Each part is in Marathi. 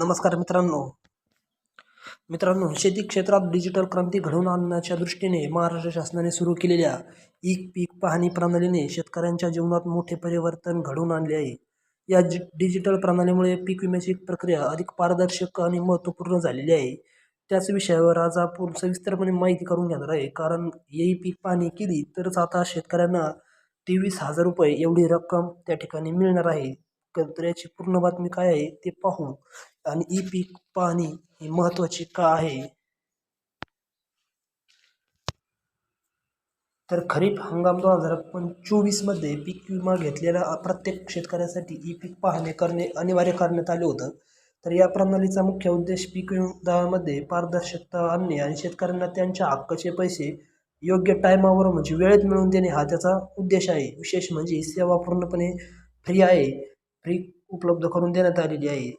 नमस्कार मित्रांनो. मित्रांनो शेती क्षेत्रात डिजिटल क्रांती घडवून आणण्याच्या दृष्टीने महाराष्ट्र शासनाने सुरू केलेल्या ई पीक पाहणी प्रणालीने शेतकऱ्यांच्या जीवनात मोठे परिवर्तन घडवून आणले आहे. या जि डिजिटल प्रणालीमुळे पीक विम्याची प्रक्रिया अधिक पारदर्शक आणि महत्त्वपूर्ण झालेली आहे. त्याच विषयावर आज आपण सविस्तरपणे माहिती करून घेणार आहे. कारण ही पीक पाहणी केली तरच आता शेतकऱ्यांना तेवीस हजार रुपये एवढी रक्कम त्या ठिकाणी मिळणार आहे. तर याची पूर्ण बातमी काय आहे ते पाहू आणि ई पीक पाहणी ही महत्त्वाची का आहे? तर खरीप हंगाम दोन हजार पण चोवीसमध्ये पीक विमा घेतलेल्या प्रत्येक शेतकऱ्यासाठी ई पीक पाहणे करणे अनिवार्य करण्यात आले होतं. तर या प्रणालीचा मुख्य उद्देश पीक विमामध्ये पारदर्शकता आणणे आणि शेतकऱ्यांना त्यांच्या हक्काचे पैसे योग्य टायमावर म्हणजे वेळेत मिळवून देणे हा त्याचा उद्देश आहे. विशेष म्हणजे ही सेवा पूर्णपणे फ्री आहे. फ्री उपलब्ध करून देण्यात आलेली आहे.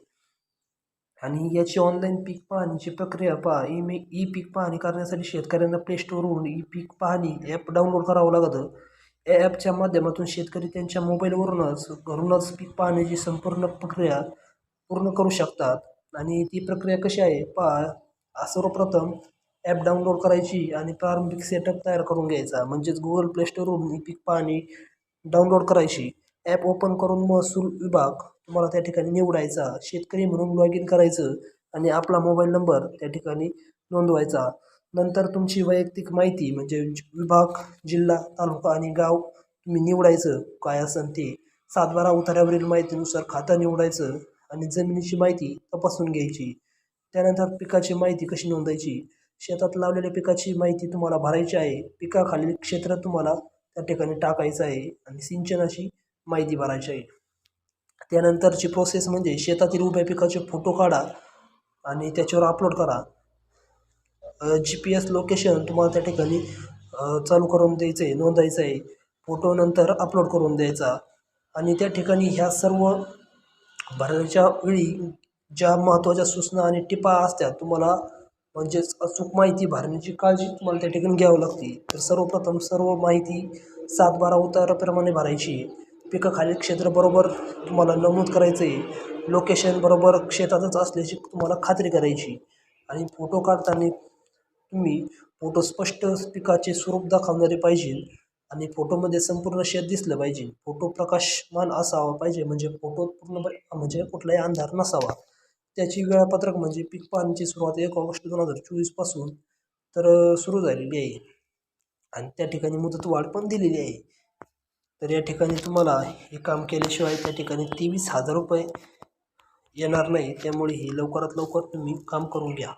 आणि याची ऑनलाईन पीक पाहणीची प्रक्रिया पहा. ई मी ई पीक पाहणी करण्यासाठी शेतकऱ्यांना प्ले ई पीक पाहणी ॲप डाउनलोड करावं लागतं. या ॲपच्या माध्यमातून शेतकरी त्यांच्या मोबाईलवरूनच घरूनच पीक पाहण्याची संपूर्ण प्रक्रिया पूर्ण करू शकतात. आणि ती प्रक्रिया कशी आहे? पहा. सर्वप्रथम ॲप डाउनलोड करायची आणि प्रारंभिक सेटअप तयार करून घ्यायचा. म्हणजेच गुगल प्ले स्टोरवरून ई पीक पाहणी डाउनलोड करायची. ॲप ओपन करून महसूल विभाग तुम्हाला त्या ठिकाणी निवडायचा शेतकरी म्हणून लॉग इन करायचं आणि आपला मोबाईल नंबर त्या ठिकाणी नोंदवायचा. नंतर तुमची वैयक्तिक माहिती म्हणजे विभाग जिल्हा तालुका आणि गाव तुम्ही निवडायचं काय असेल ते सातबारा उतार्यावरील माहितीनुसार खातं निवडायचं आणि जमिनीची माहिती तपासून घ्यायची. त्यानंतर पिकाची माहिती कशी नोंदायची शेतात लावलेल्या पिकाची माहिती तुम्हाला भरायची आहे. पिकाखालील क्षेत्र तुम्हाला त्या ठिकाणी टाकायचं आहे आणि सिंचनाची माहिती भरायची आहे. त्यानंतरची प्रोसेस म्हणजे शेतातील उभ्या पिकाचे फोटो काढा आणि त्याच्यावर अपलोड करा. जी पी एस लोकेशन तुम्हाला त्या ठिकाणी चालू करून द्यायचं आहे नोंदायचं आहे फोटो नंतर अपलोड करून द्यायचा. आणि त्या ठिकाणी ह्या सर्व भरण्याच्या वेळी ज्या महत्त्वाच्या सूचना आणि टिपा असतात तुम्हाला म्हणजेच अचूक माहिती भरण्याची काळजी तुम्हाला त्या ठिकाणी घ्यावी लागते. तर सर्वप्रथम सर्व माहिती सात बारा उताराप्रमाणे भरायची पिकाखालील क्षेत्र बरोबर तुम्हाला नमूद करायचं आहे. लोकेशन बरोबर शेतातच असल्याची तुम्हाला खात्री करायची. आणि फोटो काढताना तुम्ही फोटो स्पष्ट पिकाचे स्वरूप दाखवणारे पाहिजे. आणि फोटोमध्ये संपूर्ण शेत दिसलं पाहिजे. फोटो प्रकाशमान असावा पाहिजे. म्हणजे फोटो पूर्ण म्हणजे कुठलाही अंधार नसावा. त्याची वेळापत्रक म्हणजे पीक पाहणीची सुरुवात एक ऑगस्ट दोन हजार चोवीसपासून तर सुरू झालेली आहे. आणि त्या ठिकाणी मुदतवाढ पण दिलेली आहे. तर या ठिकाणी तुम्हाला हे काम केल्याशिवाय त्या ठिकाणी तेवीस हजार रुपये येणार नाही. त्यामुळे हे लवकरात लवकर तुम्ही काम करून घ्या.